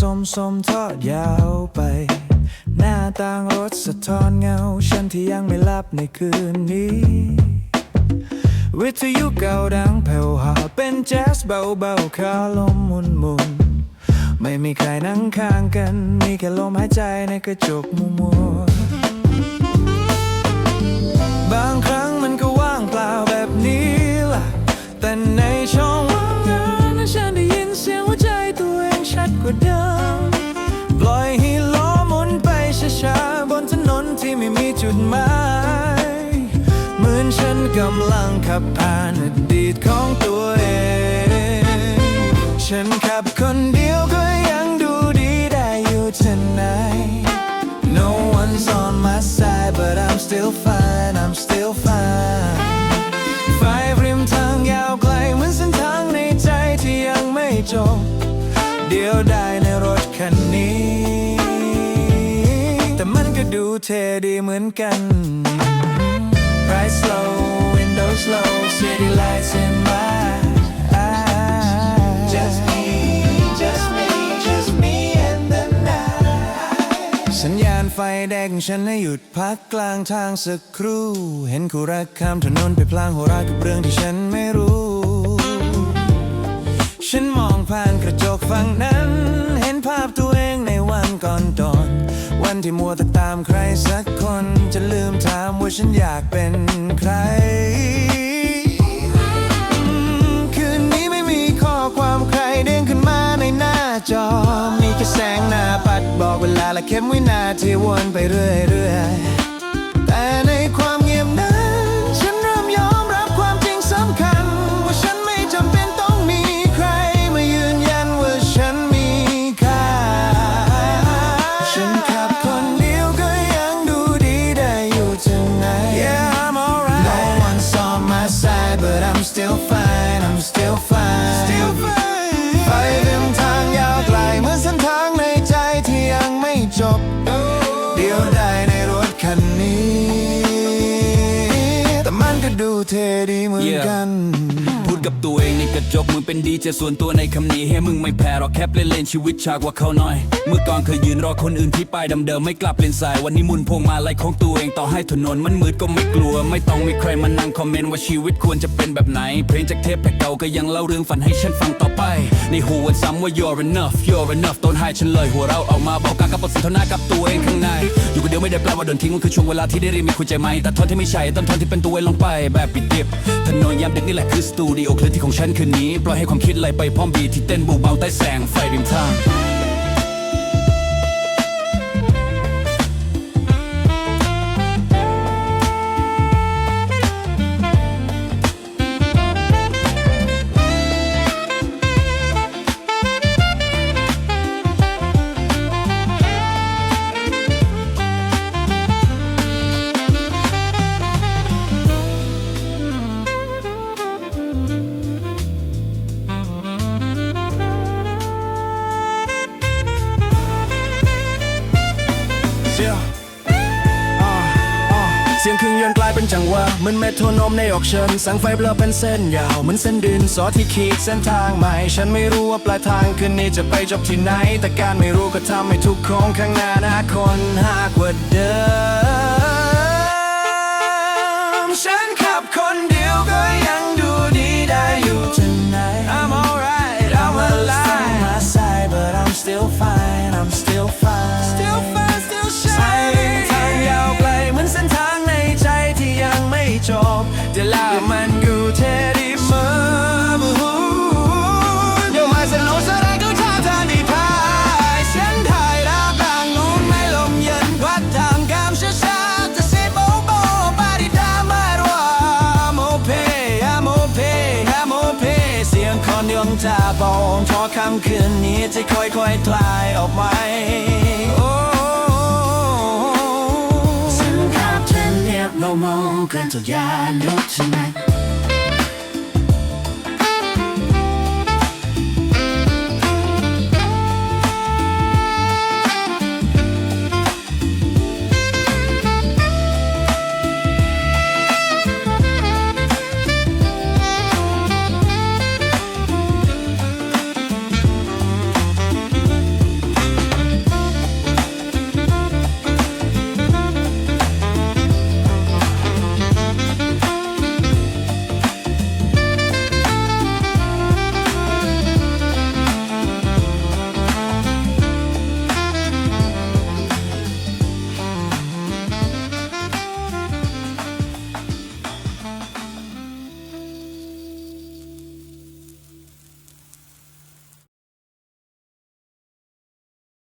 สมสมทอดยาวไป หน้าต่างรถสะท้อนเงา ฉันที่ยังไม่หลับในคืนนี้ วิทยุเก่าดังแผ่วหาเป็นแจ๊สเบาๆคาลมมุนมุนๆไม่มีใครนั่งข้างกัน มีแค่ลมหายใจในกระจกมัว อนฉันกำลังขับผ่านอดีตของตัวเอง ฉันขับคนเดียวก็ยังดูดีได้อยู่ tonight No one's on my side but I'm still fine I'm still fine ไฟริมทางยาวไกลเหมือนเส้นทางในใจที่ยังไม่จบ เดียวได้ในรถคันนี้ แต่มันก็ดูเท่ดีเหมือนกัน Ride slow, windows low, city lights in my eyes. Just me, just me, just me and the night. สัญญาณไฟแดงฉันให้หยุดพักกลางทางสักครู่ เห็นคู่รักข้ามถนนไปพลางโหรากับเรื่องที่ฉันไม่รู้ ฉันมองผ่านกระจกฝั่งนั้น เห็นภาพตัวเองในวันก่อนตอนวันที่มัวแต่ตามใครสักคน ถามว่าฉันอยากเป็นใคร คืนนี้ไม่มีข้อความใครเด้งขึ้นมาในหน้าจอ มีแค่แสงหน้าปัดบอกเวลาและเข็มวินาทีวนไปเรื่อยๆ ก็ดูเท่ดีเหมือนกัน พูดกับตัวเองในกระจกมึงเป็นดีเจส่วนตัวในคำนี้ให้มึงไม่แพ้หรอกแค่เล่นเลนชีวิตชากว่าเขาหน่อย เมื่อก่อนเคยยืนรอคนอื่นที่ป้ายเดิมๆไม่กลับเลนสายวันนี้มุนพวงมาลัยของตัวเองต่อให้ถนนมันมืดก็ไม่กลัว ไม่ต้องมีใครมานั่งคอมเมนต์ว่าชีวิตควรจะเป็นแบบไหน เพลงจากเทปแผ่เก่าก็ยังเล่าเรื่องฝันให้ฉันฟังต่อไป ในหูวันซ้ำว่า you're enough you're enough ต้นให้ฉันเลยหัวเราออกมาบอกกากับบทสนทนากับตัวเองข้างในอยู่คนเดียวไม่ได้แปลว่าโดนทิ้งมันคือช่วงเวลาที่ได้เรียนมีคุณใจไหมแต่ท่อนที่ไม่ใช่ต้นท่อนที่เป็นตัวเองลงไปแบบปิดดิบถนนยามดึกนี่แหละคือสตูดิโอคลิปที่ของฉันคืนนี้ ปล่อยให้ความคิดไหลไปพร้อมบีทที่เต้นเบาๆใต้แสงไฟริมทาง เสียงอ่าอ่าเสียงครื่งยนกลายเป็นจังหวะเหมือนเมโทรโนมในออกเชิญแสงไฟเบลอเป็นเส้นยาวเหมือนเส้นดินสอที่ขีดเส้นทางใหม่ ฉันไม่รู้ว่าปลายทางคืนนี้จะไปจบที่ไหน แต่การไม่รู้ก็ทำให้ทุกโค้งข้างหน้าน้าคนหากกว่าเดิม ฉันขับคนเดียวก็ยังดูดีได้อยู่ tonight I'm alright ตาบองพอค่ำคืนนี้จะค่อยๆคลายออกไปโอ้ฉันขับเธอเรียบเรามองกันทุกอย่างรถ tonight